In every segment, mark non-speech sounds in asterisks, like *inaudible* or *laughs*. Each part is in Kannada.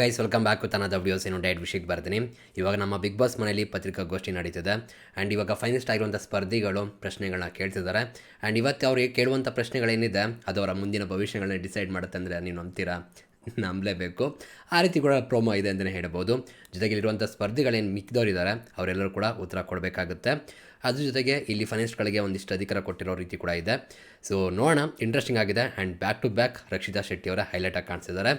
ಗೈಸ್ ವೆಲ್ಕಮ್ ಬ್ಯಾಕ್ ತನ್ನ ವಿಡಿಯೋಸ್ ಏನು ಡೈಟ್ ವಿಷಯಕ್ಕೆ ಬರ್ತೀನಿ. ಇವಾಗ ನಮ್ಮ ಬಿಗ್ ಬಾಸ್ ಮನೆಯಲ್ಲಿ ಪತ್ರಿಕಾಗೋಷ್ಠಿ ನಡೀತಿದೆ. ಆ್ಯಂಡ್ ಇವಾಗ ಫೈನಲಿಸ್ಟ್ ಆಗಿರುವಂಥ ಸ್ಪರ್ಧಿಗಳು ಪ್ರಶ್ನೆಗಳನ್ನ ಕೇಳ್ತಿದ್ದಾರೆ. ಆ್ಯಂಡ್ ಇವತ್ತು ಅವ್ರಿಗೆ ಕೇಳುವಂಥ ಪ್ರಶ್ನೆಗಳೇನಿದೆ, ಅದು ಅವರ ಮುಂದಿನ ಭವಿಷ್ಯಗಳನ್ನ ಡಿಸೈಡ್ ಮಾಡುತ್ತೆ ಅಂದರೆ ನೀನು ನಂಬ್ತೀರಾ ನಂಬಲೇಬೇಕು. ಆ ರೀತಿ ಕೂಡ ಪ್ರೋಮೋ ಇದೆ ಅಂತಲೇ ಹೇಳ್ಬೋದು. ಜೊತೆಗೆ ಇಲ್ಲಿರುವಂಥ ಸ್ಪರ್ಧಿಗಳೇನು ಮಿಕ್ಕಿದವರಿದ್ದಾರೆ ಅವರೆಲ್ಲರೂ ಕೂಡ ಉತ್ತರ ಕೊಡಬೇಕಾಗುತ್ತೆ. ಅದ್ರ ಜೊತೆಗೆ ಇಲ್ಲಿ ಫೈನಲಿಸ್ಟ್ಗಳಿಗೆ ಒಂದಿಷ್ಟು ಅಧಿಕಾರ ಕೊಟ್ಟಿರೋ ರೀತಿ ಕೂಡ ಇದೆ. ಸೊ ನೋಡೋಣ. ಇಂಟ್ರೆಸ್ಟಿಂಗ್ ಆಗಿದೆ. And back to back Rakshita Shetty ಅವರ ಹೈಲೈಟಾಗಿ ಕಾಣಿಸಿದ್ದಾರೆ.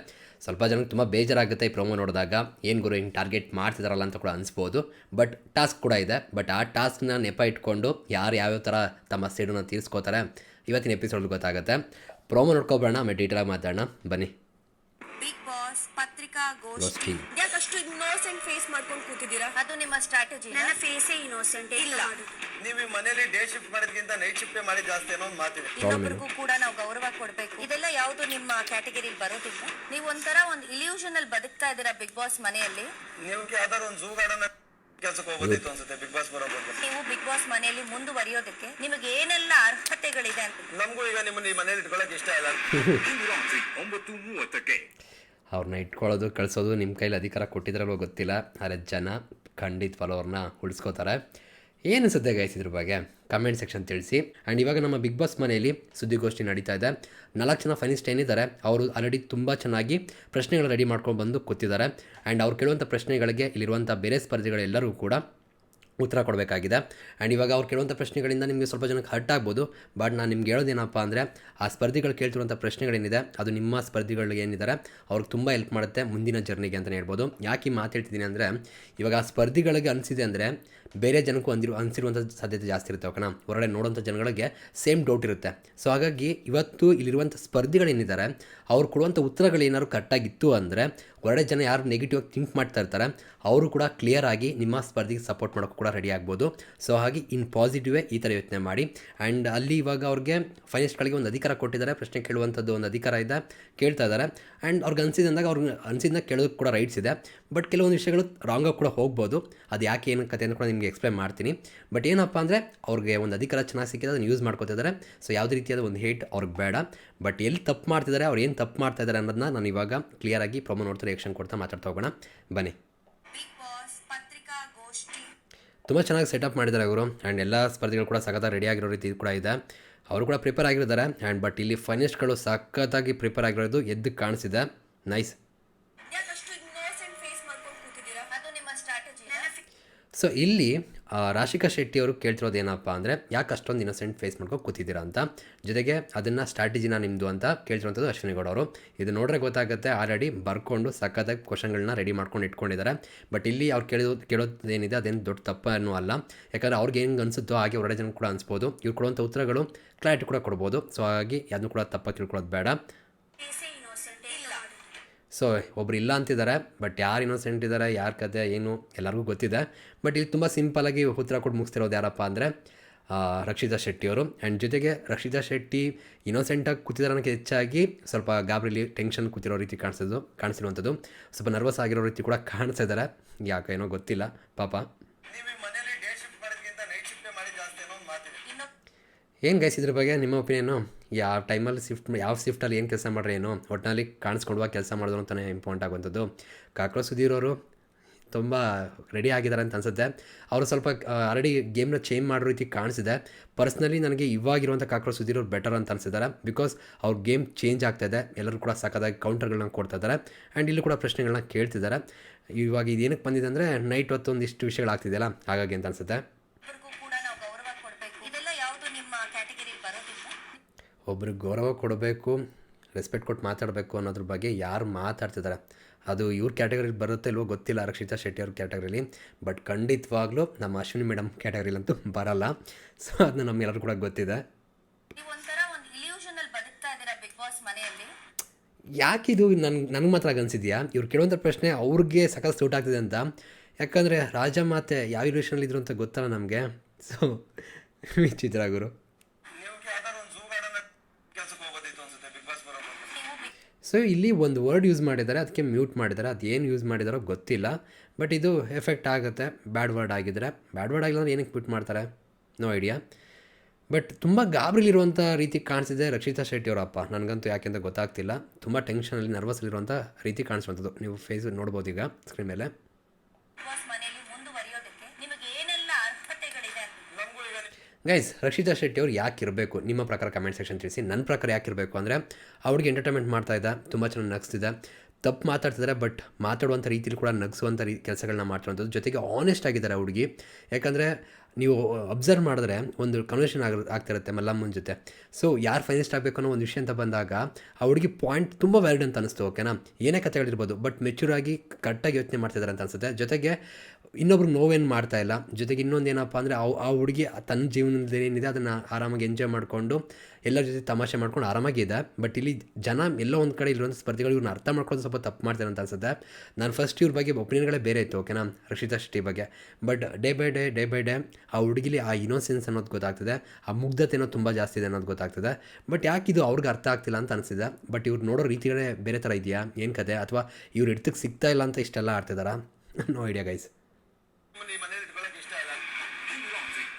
ಸ್ವಲ್ಪ ಜನಕ್ಕೆ ತುಂಬ ಬೇಜಾರಾಗುತ್ತೆ ಈ ಪ್ರೋಮೋ ನೋಡಿದಾಗ. ಏನು ಗುರು ಹಿಂಗೆ ಟಾರ್ಗೆಟ್ ಮಾಡ್ತಿದಾರಲ್ಲ ಅಂತ ಕೂಡ ಅನಿಸ್ಬೋದು. ಬಟ್ ಟಾಸ್ಕ್ ಕೂಡ ಇದೆ. ಬಟ್ ಆ ಟಾಸ್ಕ್ನ ನೆಪ ಇಟ್ಕೊಂಡು ಯಾರು ಯಾವ್ಯಾವ ಥರ ತಮ್ಮ ಸೇಡನ್ನ ತೀರಿಸ್ಕೋತಾರೆ ಇವತ್ತಿನ ಎಪಿಸೋಡ್ ಗೊತ್ತಾಗುತ್ತೆ. ಪ್ರೋಮೋ ನೋಡ್ಕೊಬೇಡ ಆಮೇಲೆ ಡೀಟೇಲಾಗಿ ಮಾತಾಡೋಣ. ಬನ್ನಿ. ಗೋಷ್ಠಿ. ಯಾಕಷ್ಟು ಇನ್ನೋಸೆಂಟ್ ಫೇಸ್ ಮಾಡ್ಕೊಂಡು ಕೂತಿದ್ದೀರಾ? ಅದು ನಿಮ್ಮ ಸ್ಟ್ರಾಟಜಿ ನನ್ನ ಫೇಸೇ ಇನ್ನೋಸೆಂಟ್ ಇಲ್ಲ. ನೀವು ಈ ಮನೇಲಿ ಡೇ ಶಿಫ್ಟ್ ಮಾಡಿದ್ಕಿಂತ ನೈಟ್ ಶಿಫ್ಟ್ ಮಾಡಿ ಜಾಸ್ತಿ ಅನ್ನೋ ಒಂದು ಮಾತಿದೆ. ಇನ್ನೊಬ್ಬರಿಗೂ ಕೂಡ ನಾವು ಗೌರವ ಕೊಡ್ಬೇಕು. ಇದೆಲ್ಲ ಯಾವುದು ನಿಮ್ಮ ಕ್ಯಾಟಗರಿ ಬರೋದಿಲ್ಲ? ನೀವು ಒಂಥರ ಒಂದು ಇಲ್ಯೂಷನ್ ಅಲ್ಲಿ ಬದುಕ್ತಾ ಇದ್ದೀರಾ ಬಿಗ್ ಬಾಸ್ ಮನೆಯಲ್ಲಿ? ನೀವು ಯಾವ್ದಾದ್ರು ಒಂದು ಝೂ ಗಾರ್ಡನ್ ಕೆಲಸಕ್ಕೆ ಹೋಗೋದಿತ್ತು ಅನ್ಸುತ್ತೆ ಬಿಗ್ ಬಾಸ್ ಬರೋ ಬಗ್ಗೆ ನೀವು ಬಿಗ್ ಬಾಸ್ ಮನೆಯಲ್ಲಿ ಮುಂದುವರಿಯೋದಕ್ಕೆ ನಿಮಗೆ ಏನೆಲ್ಲ ಅರ್ಹತೆಗಳಿದೆ ಅಂತ? ನಮಗೂ ಈಗ ನಿಮ್ಮನ್ನ ಈ ಮನೇಲಿ ಇಟ್ಕೊಳಕ್ ಇಷ್ಟ ಇಲ್ಲ. *laughs* ಒಂಬತ್ತು ಮೂವತ್ತಕ್ಕೆ ಅವ್ರನ್ನ ಇಟ್ಕೊಳ್ಳೋದು, ಕಳಿಸೋದು ನಿಮ್ಮ ಕೈಲಿ ಅಧಿಕಾರ ಕೊಟ್ಟಿದ್ರಲ್ವೋ ಗೊತ್ತಿಲ್ಲ. ಆದರೆ ಜನ ಖಂಡಿತ ಫಾಲೋವರ್ನ ಉಳಿಸ್ಕೋತಾರೆ. ಏನು ಸದ್ಯ ಗಾಯಿಸಿದ್ರ ಬಗ್ಗೆ? ಕಮೆಂಟ್ ಸೆಕ್ಷನ್ ತಿಳಿಸಿ. ಆ್ಯಂಡ್ ಇವಾಗ ನಮ್ಮ ಬಿಗ್ ಬಾಸ್ ಮನೆಯಲ್ಲಿ ಸುದ್ದಿಗೋಷ್ಠಿ ನಡೀತಾ ಇದೆ. ನಾಲ್ಕು ಜನ ಫೈನಿಸ್ಟ್ ಏನಿದ್ದಾರೆ, ಅವರು ಆಲ್ರೆಡಿ ತುಂಬ ಚೆನ್ನಾಗಿ ಪ್ರಶ್ನೆಗಳು ರೆಡಿ ಮಾಡ್ಕೊಂಡು ಬಂದು ಕೂತಿದ್ದಾರೆ. ಆ್ಯಂಡ್ ಅವ್ರು ಕೇಳುವಂಥ ಪ್ರಶ್ನೆಗಳಿಗೆ ಇಲ್ಲಿರುವಂಥ ಬೇರೆ ಸ್ಪರ್ಧೆಗಳೆಲ್ಲರೂ ಕೂಡ ಉತ್ತರ ಕೊಡಬೇಕಾಗಿದೆ. ಆ್ಯಂಡ್ ಇವಾಗ ಅವ್ರು ಕೇಳುವಂಥ ಪ್ರಶ್ನೆಗಳಿಂದ ನಿಮಗೆ ಸ್ವಲ್ಪ ಜನಕ್ಕೆ ಹರ್ಟ್ ಆಗ್ಬೋದು. ಬಟ್ ನಾನು ನಿಮ್ಗೆ ಹೇಳೋದೇನಪ್ಪ ಅಂದರೆ, ಆ ಸ್ಪರ್ಧಿಗಳು ಕೇಳ್ತಿರುವಂಥ ಪ್ರಶ್ನೆಗಳೇನಿದೆ. ಅದು ನಿಮ್ಮ ಸ್ಪರ್ಧಿಗಳಿಗೆ ಏನಿದ್ದಾರೆ, ಅವ್ರಿಗೆ ತುಂಬ ಹೆಲ್ಪ್ ಮಾಡುತ್ತೆ ಮುಂದಿನ ಜರ್ನಿಗೆ ಅಂತಲೇ ಹೇಳ್ಬೋದು. ಯಾಕೆ ಮಾತು ಹೇಳ್ತಿದ್ದೀನಿ ಅಂದರೆ, ಇವಾಗ ಆ ಸ್ಪರ್ಧಿಗಳಿಗೆ ಅನಿಸಿದೆ ಅಂದರೆ ಬೇರೆ ಜನಕ್ಕೂ ಅಂದಿರು ಅನಿಸಿರುವಂಥ ಸಾಧ್ಯತೆ ಜಾಸ್ತಿ ಇರುತ್ತೆ, ಓಕೆನಾ? ಹೊರಗಡೆ ನೋಡೋಂಥ ಜನಗಳಿಗೆ ಸೇಮ್ ಡೌಟ್ ಇರುತ್ತೆ. ಸೊ ಹಾಗಾಗಿ ಇವತ್ತು ಇಲ್ಲಿರುವಂಥ ಸ್ಪರ್ಧಿಗಳೇನಿದ್ದಾರೆ ಅವ್ರು ಕೊಡುವಂಥ ಉತ್ತರಗಳು ಏನಾದ್ರು ಕರೆಕ್ಟಾಗಿತ್ತು ಅಂದರೆ, ಹೊರಗಡೆ ಜನ ಯಾರು ನೆಗೆಟಿವ್ ಆಗಿ ಥಿಂಕ್ ಮಾಡ್ತಾ ಇರ್ತಾರೆ, ಅವರು ಕೂಡ ಕ್ಲಿಯರ್ ಆಗಿ ನಿಮ್ಮ ಸ್ಪರ್ಧಿಗೆ ಸಪೋರ್ಟ್ ಮಾಡೋಕ್ಕೂ ಕೂಡ ರೆಡಿ ಆಗ್ಬೋದು. ಸೊ ಹಾಗೆ ಇನ್ ಪಾಸಿಟಿವೇ ಈ ಥರ ಯೋಚನೆ ಮಾಡಿ. ಆ್ಯಂಡ್ ಅಲ್ಲಿ ಇವಾಗ ಅವ್ರಿಗೆ ಫೈನಾನ್ಸ್ಗಳಿಗೆ ಒಂದು ಅಧಿಕಾರ ಕೊಟ್ಟಿದ್ದಾರೆ, ಪ್ರಶ್ನೆ ಕೇಳುವಂಥದ್ದು ಒಂದು ಅಧಿಕಾರ ಇದೆ, ಕೇಳ್ತಾ ಇದ್ದಾರೆ. ಆ್ಯಂಡ್ ಅವ್ರಿಗೆ ಅನಿಸಿದಂದಾಗ ಅವ್ರಿಗೆ ಅನಿಸಿದ್ನ ಕೇಳೋದಕ್ಕೆ ಕೂಡ ರೈಟ್ಸ್ ಇದೆ. ಬಟ್ ಕೆಲವೊಂದು ವಿಷಯಗಳು ರಾಂಗಾಗಿ ಕೂಡ ಹೋಗ್ಬೋದು. ಅದು ಯಾಕೆ ಏನು ಕತೆ ಅಂತ ಕೂಡ ನಿಮಗೆ ಎಕ್ಸ್ಪ್ಲೈನ್ ಮಾಡ್ತೀನಿ. ಬಟ್ ಏನಪ್ಪ ಅಂದರೆ ಅವ್ರಿಗೆ ಒಂದು ಅಧಿಕಾರ ಚೆನ್ನಾಗಿ ಸಿಕ್ಕಿದೆ ಅದನ್ನು ಯೂಸ್ ಮಾಡ್ಕೋತಿದ್ದಾರೆ ಸೊ ಯಾವುದೇ ರೀತಿಯಾದ ಒಂದು ಹೇಟ್ ಅವ್ರಿಗೆ ಬೇಡ. ಬಟ್ ಎಲ್ಲಿ ತಪ್ಪು ಮಾಡ್ತಿದ್ದಾರೆ ಅವ್ರು ಏನು ತಪ್ಪು ಮಾಡ್ತಾ ಇದ್ದಾರೆ ಅನ್ನೋದನ್ನ ನಾನು ಇವಾಗ ಕ್ಲಿಯರಾಗಿ ಪ್ರೊಮೋ ನೋಡ್ತಾ ರಿಯಾಕ್ಷನ್ ಕೊಡ್ತಾ ಮಾತಾಡ್ತಾ ಹೋಗೋಣ. ಬನ್ನಿ. ತುಂಬ ಚೆನ್ನಾಗಿ ಸೆಟಪ್ ಮಾಡಿದ್ದಾರೆ ಅವರು. ಆ್ಯಂಡ್ ಎಲ್ಲ ಸ್ಪರ್ಧಿಗಳು ಕೂಡ ಸಖತ್ತಾಗಿ ರೆಡಿ ಆಗಿರೋ ರೀತಿ ಕೂಡ ಇದೆ. ಅವರು ಕೂಡ ಪ್ರಿಪೇರ್ ಆಗಿರ್ತಾರೆ ಆ್ಯಂಡ್ ಬಟ್ ಇಲ್ಲಿ ಫೈನಿಸ್ಟ್ಗಳು ಸಖತ್ತಾಗಿ ಪ್ರಿಪೇರ್ ಆಗಿರೋದು ಎದ್ದು ಕಾಣಿಸಿದೆ. ನೈಸ್ ಯಾಕಷ್ಟು ಇನ್ನೋಸೆಂಟ್ ಫೇಸ್ ಮಾಡ್ಕೊಂಡು ಕೂತಿದ್ದೀರಾ ಅದು ನಿಮ್ಮ ಸ್ಟ್ರಾಟಜಿ ಸೊ ಇಲ್ಲಿ ರಾಶಿಕಾ ಶೆಟ್ಟಿ ಅವರು ಕೇಳ್ತಿರೋದು ಏನಪ್ಪ ಅಂದರೆ, ಯಾಕೆ ಅಷ್ಟೊಂದು ಇನ್ನೋಸೆಂಟ್ ಫೇಸ್ ಮಾಡ್ಕೊಂಡು ಕೂತಿದ್ದೀರಾ ಅಂತ. ಜೊತೆಗೆ ಅದನ್ನು ಸ್ಟ್ರಾಟಜಿನ ನಿಮ್ಮದು ಅಂತ ಕೇಳ್ತಿರೋಂಥದ್ದು ಅಶ್ವಿನಿ ಗೌಡ ಅವರು. ಇದು ನೋಡ್ರೆ ಗೊತ್ತಾಗುತ್ತೆ, ಆಲ್ರೆಡಿ ಬರ್ಕೊಂಡು ಸಖತ್ತಾಗಿ ಕ್ವಶನ್ಗಳನ್ನ ರೆಡಿ ಮಾಡ್ಕೊಂಡು ಇಟ್ಕೊಂಡಿದ್ದಾರೆ. ಬಟ್ ಇಲ್ಲಿ ಅವ್ರು ಕೇಳೋದು ಕೇಳೋದೇನಿದೆ, ಅದೇನು ದೊಡ್ಡ ತಪ್ಪನೂ ಅಲ್ಲ. ಯಾಕಂದರೆ ಅವ್ರಿಗೆ ಹೆಂಗೆ ಅನಿಸುತ್ತೋ ಹಾಗೆ ಹೊರಗಡೆ ಜನ ಕೂಡ ಅನಿಸ್ಬೋದು. ಇವ್ರು ಕೊಡುವಂಥ ಉತ್ತರಗಳು ಕ್ಲಾರಿಟಿ ಕೂಡ ಕೊಡ್ಬೋದು. ಸೊ ಹಾಗಾಗಿ ಅದನ್ನು ಕೂಡ ತಪ್ಪಾಗಿ ತಿಳ್ಕೊಳ್ಳೋದು ಬೇಡ. ಸೊ, ಒಬ್ರು ಇಲ್ಲ ಅಂತಿದ್ದಾರೆ ಬಟ್ ಯಾರು ಇನ್ನೋಸೆಂಟ್ ಇದ್ದಾರೆ ಯಾರ ಕತೆ, ಏನು, ಎಲ್ಲರಿಗೂ ಗೊತ್ತಿದೆ. ಬಟ್ ಇಲ್ಲಿ ತುಂಬ ಸಿಂಪಲಾಗಿ ಉತ್ತರ ಕೊಟ್ಟು ಮುಗಿಸ್ತಿರೋದು ಯಾರಪ್ಪ ಅಂದರೆ ರಕ್ಷಿತಾ ಶೆಟ್ಟಿಯವರು ಆ್ಯಂಡ್ ಜೊತೆಗೆ ರಕ್ಷಿತಾ ಶೆಟ್ಟಿ ಇನ್ನೋಸೆಂಟಾಗಿ ಕೂತಿದ್ದಾರೆ ನನಗೆ ಹೆಚ್ಚಾಗಿ ಸ್ವಲ್ಪ ಗಾಬರಿಲಿ ಟೆನ್ಷನ್ ಕೂತಿರೋ ರೀತಿ ಕಾಣಿಸೋದು ಕಾಣಿಸಿರುವಂಥದ್ದು. ಸ್ವಲ್ಪ ನರ್ವಸ್ ಆಗಿರೋ ರೀತಿ ಕೂಡ ಕಾಣಿಸ್ತಾ ಇದ್ದಾರೆ ಯಾಕೆ ಏನೋ ಗೊತ್ತಿಲ್ಲ, ಪಾಪ. ಏನು ಗೈಸ್ ಇದ್ರ ಬಗ್ಗೆ? ನಿಮ್ಮ ಒಪಿನಿಯನು ಯಾವ ಟೈಮಲ್ಲಿ ಶಿಫ್ಟ್ ಯಾವ ಶಿಫ್ಟಲ್ಲಿ ಏನು ಕೆಲಸ ಮಾಡ್ರಿ ಏನು? ಒಟ್ಟಿನಲ್ಲಿ ಕಾಣಿಸ್ಕೊಡುವ ಕೆಲಸ ಮಾಡಿದ್ರು ಅಂತಲೇ ಇಂಪಾರ್ಟೆಂಟ್ ಆಗುವಂಥದ್ದು. ಕಾಕ್ರೋ ಸುಧೀರ್ ಅವರು ತುಂಬ ರೆಡಿ ಆಗಿದ್ದಾರೆ ಅಂತ ಅನಿಸುತ್ತೆ. ಅವರು ಸ್ವಲ್ಪ ಆಲ್ರೆಡಿ ಗೇಮ್ನ ಚೇಂಜ್ ಮಾಡೋ ರೀತಿ ಕಾಣಿಸಿದೆ. ಪರ್ಸ್ನಲಿ ನನಗೆ ಇವಾಗಿರುವಂಥ ಕಾಕ್ರೋ ಸುಧೀರ್ ಅವ್ರು ಬೆಟರ್ ಅಂತ ಅನಿಸಿದ್ದಾರೆ. ಬಿಕಾಸ್ ಅವ್ರ ಗೇಮ್ ಚೇಂಜ್ ಆಗ್ತಾಯಿದೆ ಎಲ್ಲರೂ ಕೂಡ ಸಖತ್ತಾಗಿ ಕೌಂಟರ್ಗಳನ್ನ ಕೊಡ್ತಾ ಇದ್ದಾರೆ. ಆ್ಯಂಡ್ ಇಲ್ಲೂ ಕೂಡ ಪ್ರಶ್ನೆಗಳನ್ನ ಕೇಳ್ತಿದ್ದಾರೆ. ಇವಾಗ ಇದೇನಕ್ಕೆ ಬಂದಿದೆ ಅಂದರೆ ನೈಟ್ ಹೊತ್ತು ಒಂದಿಷ್ಟು ವಿಷಯಗಳಾಗ್ತಿದೆಯಲ್ಲ ಹಾಗಾಗಿ ಅಂತ ಅನಿಸುತ್ತೆ ಒಬ್ಬರಿಗೂ ಕೂಡ ನಾವು ಗೌರವ ಕೊಡಬೇಕು ಇದೆಲ್ಲ ಯಾವುದು ನಿಮ್ಮ ಕ್ಯಾಟಗರಿ ಬರೋದಿಲ್ಲ ಒಬ್ರಿಗೆ ಗೌರವ ಕೊಡಬೇಕು ರೆಸ್ಪೆಕ್ಟ್ ಕೊಟ್ಟು ಮಾತಾಡಬೇಕು ಅನ್ನೋದ್ರ ಬಗ್ಗೆ ಯಾರು ಮಾತಾಡ್ತಿದ್ದಾರೆ? ಅದು ಇವ್ರ ಕ್ಯಾಟಗರಿಗೆ ಬರುತ್ತೆ ಇಲ್ವೋ ಗೊತ್ತಿಲ್ಲ ರಕ್ಷಿತಾ ಶೆಟ್ಟಿ ಅವ್ರ ಕ್ಯಾಟಗರಿಲಿ ಬಟ್ ಖಂಡಿತವಾಗ್ಲೂ ನಮ್ಮ ಅಶ್ವಿನಿ ಮೇಡಮ್ ಕ್ಯಾಟಗರಿಲಂತೂ ಬರಲ್ಲ. ಸೊ ಅದನ್ನ ನಮ್ಗೆಲ್ಲರೂ ಕೂಡ ಗೊತ್ತಿದೆ. ಯಾಕಿದು ನನ್ಗೆ ನನಗೆ ಮಾತ್ರ ಅನ್ಸಿದ್ಯಾ? ಇವ್ರು ಕೇಳುವಂಥ ಪ್ರಶ್ನೆ ಅವ್ರಿಗೆ ಸಕಲ್ ಸೂಟ್ ಆಗ್ತಿದೆ ಅಂತ. ಯಾಕಂದರೆ ರಾಜ ಮಾತೆ ಯಾವ ಇಲ್ಯೂಷನಲ್ಲಿ ಇದ್ರು ಅಂತ ಗೊತ್ತಲ್ಲ ನಮಗೆ. ಸೊ *laughs* ವಿಚಿತ್ರ ಗುರು ನೀವು ಯಾವ್ದಾದ್ರು ಒಂದು ಝೂ ಗಾರ್ಡನ್ ಕೆಲ್ಸಕ್ಕೆ ಹೋಗೋದಿತ್ತು ಅನ್ಸುತ್ತೆ ಬಿಗ್ ಬಾಸ್ ಬರೋ ಬಗ್ಗೆ ನೀವು ಬಿಗ್ ಸೊ ಇಲ್ಲಿ ಒಂದು ವರ್ಡ್ ಯೂಸ್ ಮಾಡಿದ್ದಾರೆ, ಅದಕ್ಕೆ ಮ್ಯೂಟ್ ಮಾಡಿದ್ದಾರೆ ಏನು ಯೂಸ್ ಮಾಡಿದಾರೋ ಗೊತ್ತಿಲ್ಲ. ಬಟ್ ಇದು ಎಫೆಕ್ಟ್ ಆಗುತ್ತೆ ಬ್ಯಾಡ್ ವರ್ಡ್ ಆಗಿದ್ದರೆ ಬ್ಯಾಡ್ ವರ್ಡ್ ಆಗಿಲ್ಲ ಅಂದರೆ ಏನಕ್ಕೆ ಮ್ಯೂಟ್ ಮಾಡ್ತಾರೆ? ನೋ ಐಡಿಯಾ ಬಟ್ ತುಂಬ ಗಾಬರಿಲಿರುವಂಥ ರೀತಿ ಕಾಣಿಸಿದೆ ರಕ್ಷಿತಾ ಶೆಟ್ಟಿ ಅವರಪ್ಪ ನನಗಂತೂ ಯಾಕೆಂತ ಗೊತ್ತಾಗ್ತಿಲ್ಲ. ತುಂಬ ಟೆನ್ಷನಲ್ಲಿ ನರ್ವಸ್ಲಿರುವಂಥ ರೀತಿ ಕಾಣಿಸುವಂಥದ್ದು ನೀವು ಫೇಸ್ ನೋಡ್ಬೋದು ಈಗ ಸ್ಕ್ರೀನ್ ಮೇಲೆ ಬಿಗ್ ಬಾಸ್ ಮನೆಯಲ್ಲಿ ಮುಂದುವರಿಯೋದಕ್ಕೆ ನಿಮಗೆ ಏನೆಲ್ಲ ಅರ್ಹತೆಗಳಿದೆ ನಮಗೂ ಈಗ ಗೈಸ್ ರಕ್ಷಿತಾ ಶೆಟ್ಟಿ ಅವ್ರು ಯಾಕೆ ಇರಬೇಕು? ನಿಮ್ಮ ಪ್ರಕಾರ ಕಮೆಂಟ್ ಸೆಕ್ಷನ್ ತಿಳಿಸಿ. ನನ್ನ ಪ್ರಕಾರ ಯಾಕೆ ಇರಬೇಕು ಅಂದರೆ, ಅವ್ರಿಗೆ ಎಂಟರ್ಟೈನ್ಮೆಂಟ್ ಮಾಡ್ತಾ ಇದ್ದ, ತುಂಬ ಚೆನ್ನಾಗಿ ನಗಿಸ್ತಿದೆ ತಪ್ಪು ಮಾತಾಡ್ತಿದ್ದಾರೆ ಬಟ್ ಮಾತಾಡುವಂಥ ರೀತಿಯಲ್ಲಿ ಕೂಡ ನಗಿಸುವಂಥ ರೀ ಕೆಲಸಗಳನ್ನ ಮಾಡ್ತಿರೋಂಥದ್ದು. ಜೊತೆಗೆ ಆನೆಸ್ಟ್ ಆಗಿದ್ದಾರೆ ಹುಡುಗಿ. ಯಾಕಂದರೆ ನೀವು ಅಬ್ಸರ್ವ್ ಮಾಡಿದ್ರೆ ಒಂದು ಕನ್ವರ್ಷನ್ ಆಗಿ, ಆಗ್ತಿರುತ್ತೆ ಮಲ್ಲಮ್ಮನ ಜೊತೆ. ಸೊ ಯಾರು ಫೈನಲಿಸ್ಟ್ ಆಗಬೇಕು ಅನ್ನೋ ಒಂದು ವಿಷಯ ಅಂತ ಬಂದಾಗ, ಆ ಹುಡುಗಿ ಪಾಯಿಂಟ್ ತುಂಬ ವ್ಯಾಲಿಡ್ ಅಂತ ಅನಿಸ್ತು ಓಕೆನಾ ಏನೇ ಕತೆ ಹೇಳಿರ್ಬೋದು ಬಟ್ ಮೆಚೂರ್ ಆಗಿ ಕರೆಕ್ಟಾಗಿ ಯೋಚನೆ ಮಾಡ್ತಿದ್ದಾರೆ ಅಂತ ಅನಿಸುತ್ತೆ. ಜೊತೆಗೆ, ಇನ್ನೊಬ್ರು ನೋವೇನು ಮಾಡ್ತಾ ಇಲ್ಲ. ಜೊತೆಗೆ ಇನ್ನೊಂದು ಏನಪ್ಪ ಅಂದರೆ, ಆ ಹುಡುಗಿ ತನ್ನ ಜೀವನದಲ್ಲಿ ಏನಿದೆ, ಅದನ್ನು ಆರಾಮಾಗಿ ಎಂಜಾಯ್ ಮಾಡಿಕೊಂಡು ಎಲ್ಲರ ಜೊತೆ ತಮಾಷೆ ಮಾಡ್ಕೊಂಡು ಆರಾಮಾಗಿದೆ ಬಟ್ ಇಲ್ಲಿ ಜನ ಎಲ್ಲೋ ಒಂದು ಕಡೆ ಇರುವಂಥ ಸ್ಪರ್ಧಿಗಳು ಇವ್ರನ್ನ ಅರ್ಥ ಮಾಡ್ಕೊಂಡು ಸ್ವಲ್ಪ ತಪ್ಪು ಮಾಡ್ತಾರೆ ಅಂತ ಅನ್ಸುತ್ತೆ. ನಾನು ಫಸ್ಟ್ ಇವ್ರ ಬಗ್ಗೆ ಒಪಿನಿಯನ್ಗಳೇ ಬೇರೆ ಇತ್ತು ಓಕೆನಾ ರಕ್ಷಿತಾ ಶೆಟ್ಟಿ ಬಗ್ಗೆ. But day by day day by day ಆ ಹುಡುಗಿಲಿ ಆ ಇನೋಸೆನ್ಸ್ ಅನ್ನೋದು ಗೊತ್ತಾಗ್ತದೆ. ಆ ಮುಗ್ಧತೆ ಅನ್ನೋದು ತುಂಬ ಜಾಸ್ತಿ ಇದೆ ಅನ್ನೋದು ಗೊತ್ತಾಗ್ತದೆ. ಬಟ್ ಯಾಕೆ ಇದು ಅವ್ರಿಗೆ ಅರ್ಥ ಆಗ್ತಿಲ್ಲ ಅಂತ ಅನಿಸಿದೆ. ಬಟ್ ಇವ್ರು ನೋಡೋ ರೀತಿಗಳೇ ಬೇರೆ ಥರ ಇದೆಯಾ? ಏನು ಕತೆ? ಅಥವಾ ಇವ್ರು ಹಿಡ್ತಕ್ಕೆ ಸಿಗ್ತಾ ಇಲ್ಲ ಅಂತ ಇಷ್ಟೆಲ್ಲ ಆಡ್ತಿದ್ದಾರಾ ನೋ ಐಡಿಯಾ ಗೈಸ್ ನಿಮ್ಮ ಮನೇಲಿ ಇಟ್ಕೊಳಕ್ಕೆ ಇಷ್ಟ ಇಲ್ಲ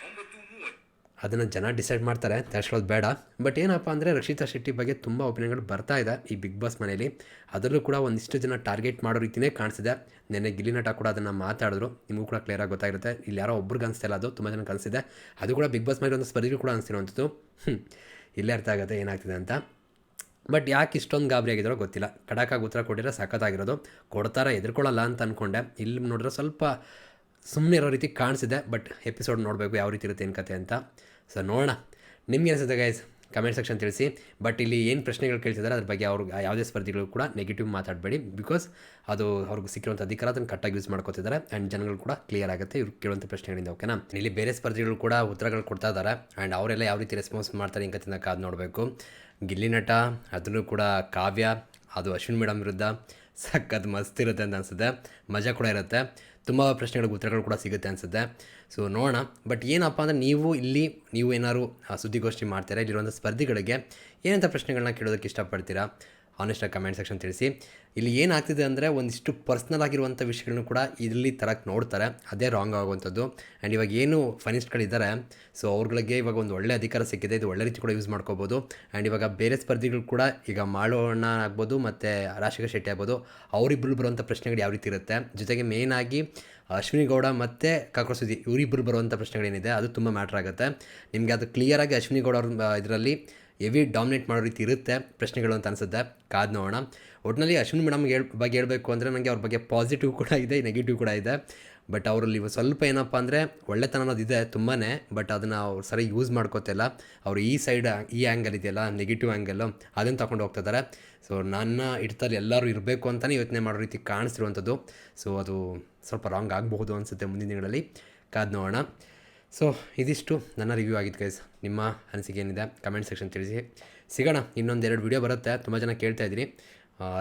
ಒಂಬತ್ತು ಮೂವತ್ತು ಅದನ್ನು ಜನ ಡಿಸೈಡ್ ಮಾಡ್ತಾರೆ. ತರ್ಸ್ಕೊಳ್ಳೋದು ಬೇಡ. ಬಟ್ ಏನಪ್ಪ ಅಂದರೆ ರಕ್ಷಿತಾ ಶೆಟ್ಟಿ ಬಗ್ಗೆ ತುಂಬ ಒಪಿನಿಯನ್ಗಳು ಬರ್ತಾ ಇದೆ ಈ ಬಿಗ್ ಬಾಸ್ ಮನೇಲಿ ಅದರಲ್ಲೂ ಕೂಡ ಒಂದಿಷ್ಟು ಜನ ಟಾರ್ಗೆಟ್ ಮಾಡೋ ರೀತಿಯೇ ಕಾಣಿಸಿದೆ. ನೆನ್ನೆ ಗಿಲಿ ನಟ ಕೂಡ ಅದನ್ನು ಮಾತಾಡಿದ್ರು. ನಿಮಗೂ ಕೂಡ ಕ್ಲಿಯರಾಗಿ ಗೊತ್ತಾಗಿರುತ್ತೆ. ಇಲ್ಲಿ ಯಾರೋ ಒಬ್ರಿಗೆ ಅನಿಸ್ತಿಲ್ಲ ಅದು. ತುಂಬ ಜನ ಅನಿಸಿದೆ ಅದು ಕೂಡ ಬಿಗ್ ಬಾಸ್ ಮೇಲೆ ಒಂದು ಸ್ಪರ್ಧಿ ಕೂಡ ಅನಿಸ್ತಿರುವಂಥದ್ದು. ಹ್ಞೂ ಇಲ್ಲೇ ಅರ್ಥ ಆಗುತ್ತೆ ಏನಾಗ್ತಿದೆ ಅಂತ. ಬಟ್ ಯಾಕೆ ಇಷ್ಟೊಂದು ಗಾಬರಿ ಆಗಿದ್ರೋ ಗೊತ್ತಿಲ್ಲ. ಕಡಕಾಗಿ ಉತ್ತರ ಕೊಟ್ಟಿರೋ ಸಖತ್ತಾಗಿರೋದು. ಕೊಡ್ತಾರೆ, ಎದುರ್ಕೊಳ್ಳಲ್ಲ ಅಂತ ಅಂದ್ಕೊಂಡೆ ಇಲ್ಲಿ ನೋಡಿದ್ರೆ ಸ್ವಲ್ಪ ಸುಮ್ಮನೆ ಇರೋ ರೀತಿ ಕಾಣಿಸಿದೆ, ಬಟ್ ಎಪಿಸೋಡ್ ನೋಡಬೇಕು ಯಾವ ರೀತಿ ಇರುತ್ತೆ ಏನು ಕತೆ ಅಂತ. ಸೊ ನೋಡೋಣ. ನಿಮ್ಗೆ ಅನಿಸುತ್ತೆ ಗೈಸ್ ಕಮೆಂಟ್ ಸೆಕ್ಷನ್ ತಿಳಿಸಿ. ಬಟ್ ಇಲ್ಲಿ ಏನು ಪ್ರಶ್ನೆಗಳು ಕೇಳ್ತಿದ್ದಾರೆ ಅದ್ರ ಬಗ್ಗೆ ಅವ್ರಿಗೆ ಯಾವುದೇ ಸ್ಪರ್ಧಿಗಳು ಕೂಡ ನೆಗೆಟಿವ್ ಮಾತಾಡಬೇಡಿ ಬಿಕಾಸ್ ಅದು ಅವ್ರಿಗೆ ಸಿಕ್ಕಿರುವಂಥ ಅಧಿಕಾರ ಅದನ್ನು ಕಟ್ಟಾಗಿ ಯೂಸ್ ಮಾಡ್ಕೋತಿದ್ದಾರೆ ಆ್ಯಂಡ್ ಜನಗಳು ಕೂಡ ಕ್ಲಿಯರ್ ಆಗುತ್ತೆ ಇವ್ರು ಕೇಳುವಂಥ ಪ್ರಶ್ನೆಗಳಿಂದ ಓಕೆನಾ ಇಲ್ಲಿ ಬೇರೆ ಸ್ಪರ್ಧಿಗಳು ಕೂಡ ಉತ್ತರಗಳು ಕೊಡ್ತಾ ಇದ್ದಾರೆ ಆ್ಯಂಡ್ ಅವರೆಲ್ಲ ಯಾವ ರೀತಿ ರೆಸ್ಪಾನ್ಸ್ ಮಾಡ್ತಾರೆ ಹಿಂಗೆ ಕತ್ತಿಂದ ಕಾದು ನೋಡಬೇಕು. ಗಿಲ್ಲಿ ನಟ ಅದನ್ನು ಕೂಡ ಕಾವ್ಯ, ಅದು ಅಶ್ವಿನ್ ಮೇಡಮ್ ವಿರುದ್ಧ ಸಖತ್ ಮಸ್ತ್ ಇರುತ್ತೆ ಅಂತ ಅನಿಸುತ್ತೆ. ಮಜಾ ಕೂಡ ಇರುತ್ತೆ. ತುಂಬ ಪ್ರಶ್ನೆಗಳಿಗೆ ಉತ್ತರಗಳು ಕೂಡ ಸಿಗುತ್ತೆ ಅನಿಸುತ್ತೆ. ಸೊ ನೋಡೋಣ. ಬಟ್ ಏನಪ್ಪ ಅಂದರೆ ನೀವು ಇಲ್ಲಿ, ನೀವು ಏನಾದ್ರು ಸುದ್ದಿಗೋಷ್ಠಿ ಮಾಡ್ತೀರಾ? ಇಲ್ಲಿರುವಂಥ ಸ್ಪರ್ಧಿಗಳಿಗೆ ಏನಂತ ಪ್ರಶ್ನೆಗಳನ್ನ ಕೇಳೋದಕ್ಕೆ ಇಷ್ಟಪಡ್ತೀರಾ? ಆನೆಸ್ಟಾಗಿ ಕಮೆಂಟ್ ಸೆಕ್ಷನ್ ತಿಳಿಸಿ. ಇಲ್ಲಿ ಏನಾಗ್ತಿದೆ ಅಂದರೆ ಒಂದಿಷ್ಟು ಪರ್ಸ್ನಲ್ ಆಗಿರುವಂಥ ವಿಷಯಗಳನ್ನು ಕೂಡ ಇಲ್ಲಿ ತರಕ್ಕೆ ನೋಡ್ತಾರೆ. ಅದೇ ರಾಂಗ್ ಆಗುವಂಥದ್ದು. ಆ್ಯಂಡ್ ಇವಾಗ ಏನು ಫನಿಸ್ಟ್ಗಳಿದ್ದಾರೆ ಸೊ ಅವ್ರಗಳಿಗೆ ಇವಾಗ ಒಂದು ಒಳ್ಳೆ ಅಧಿಕಾರ ಸಿಕ್ಕಿದೆ. ಇದು ಒಳ್ಳೆ ರೀತಿ ಕೂಡ ಯೂಸ್ ಮಾಡ್ಕೋಬೋದು. ಆ್ಯಂಡ್ ಇವಾಗ ಬೇರೆ ಸ್ಪರ್ಧಿಗಳು ಕೂಡ ಈಗ ಮಾಳೋಣ ಆಗ್ಬೋದು ಮತ್ತು ರಾಜಶೇಖರ್ ಶೆಟ್ಟಿ ಆಗ್ಬೋದು. ಅವರಿಬ್ಬರು ಬರುವಂಥ ಪ್ರಶ್ನೆಗಳು ಯಾವ ರೀತಿ ಇರುತ್ತೆ? ಜೊತೆಗೆ ಮೇಯ್ನಾಗಿ ಅಶ್ವಿನಿ ಗೌಡ ಮತ್ತು ಕಾಕ್ರೋಚ್ ಸುದ್ದಿ ಇವರಿಬ್ಬರು ಬರುವಂಥ ಪ್ರಶ್ನೆಗಳೇನಿದೆ, ಅದು ತುಂಬ ಮ್ಯಾಟ್ರ್ ಆಗುತ್ತೆ. ನಿಮಗೆ ಅದು ಕ್ಲಿಯರಾಗಿ ಅಶ್ವಿನಿ ಗೌಡ ಅವ್ರ ಇದರಲ್ಲಿ ಹೆವಿ ಡಾಮಿನೇಟ್ ಮಾಡೋ ರೀತಿ ಇರುತ್ತೆ ಪ್ರಶ್ನೆಗಳು ಅಂತ ಅನಿಸುತ್ತೆ. ಕಾದ್ ನೋಡೋಣ. ಒಟ್ಟಿನಲ್ಲಿ ಅಶ್ವಿನಿ ಮೇಡಮ್ ಹೇಳ್, ಬಗ್ಗೆ ಹೇಳಬೇಕು ಅಂದರೆ ನನಗೆ ಅವ್ರ ಬಗ್ಗೆ ಪಾಸಿಟಿವ್ ಕೂಡ ಇದೆ ನೆಗೆಟಿವ್ ಕೂಡ ಇದೆ. ಬಟ್ ಅವರಲ್ಲಿ ಸ್ವಲ್ಪ ಏನಪ್ಪ ಅಂದರೆ ಒಳ್ಳೆತನ ಅನ್ನೋದು ಇದೆ ತುಂಬಾ ಬಟ್ ಅದನ್ನು ಅವ್ರು ಸರಿ ಯೂಸ್ ಮಾಡ್ಕೋತಿಲ್ಲ. ಅವರು ಈ ಸೈಡ್ ಈ ಆ್ಯಂಗಲ್ ಇದೆಯಲ್ಲ ನೆಗೆಟಿವ್ ಆ್ಯಂಗಲ್ಲು ಅದನ್ನು ತಗೊಂಡು ಹೋಗ್ತಿದ್ದಾರೆ ಸೊ ನನ್ನ ಇಡ್ತಲ್ಲಿ ಎಲ್ಲರೂ ಇರಬೇಕು ಅಂತಲೇ ಯೋಚನೆ ಮಾಡೋ ರೀತಿ ಕಾಣಿಸ್ತಿರುವಂಥದ್ದು ಸೊ ಅದು ಸ್ವಲ್ಪ ರಾಂಗ್ ಆಗಬಹುದು ಅನಿಸುತ್ತೆ ಮುಂದಿನ ದಿನಗಳಲ್ಲಿ. ಕಾದ್ ನೋಡೋಣ. ಸೊ ಇದಿಷ್ಟು ನನ್ನ ರಿವ್ಯೂ ಆಗಿತ್ತು ಗೈಸ್ ನಿಮ್ಮ ಅನಿಸಿಕೆ ಏನಿದೆ ಕಮೆಂಟ್ ಸೆಕ್ಷನ್ ತಿಳಿಸಿ. ಸಿಗೋಣ ಇನ್ನೊಂದೆರಡು ವೀಡಿಯೋ ಬರುತ್ತೆ. ತುಂಬ ಜನ ಕೇಳ್ತಾ ಇದ್ದೀನಿ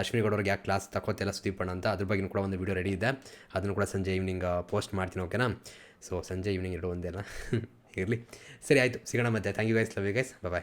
ಅಶ್ವಿನಿ ಗೌಡವ್ರಿಗೆ ಯಾಕೆ ಕ್ಲಾಸ್ ತಗೋತಿಲ್ಲ ಅಣ್ಣ ಅಂತ. ಅದ್ರ ಬಗ್ಗೆ ಕೂಡ ಒಂದು ವೀಡಿಯೋ ರೆಡಿ ಇದೆ. ಅದನ್ನು ಕೂಡ ಸಂಜೆ ಈವ್ನಿಂಗ್ ಪೋಸ್ಟ್ ಮಾಡ್ತೀನಿ ಓಕೆನಾ ಸೊ ಸಂಜೆ ಈವ್ನಿಂಗ್ ಎರಡು ಒಂದೆಲ್ಲ *laughs* ಇರಲಿ. ಸರಿ, ಆಯಿತು. ಸಿಗೋಣ ಮತ್ತೆ. Thank you guys love you guys bye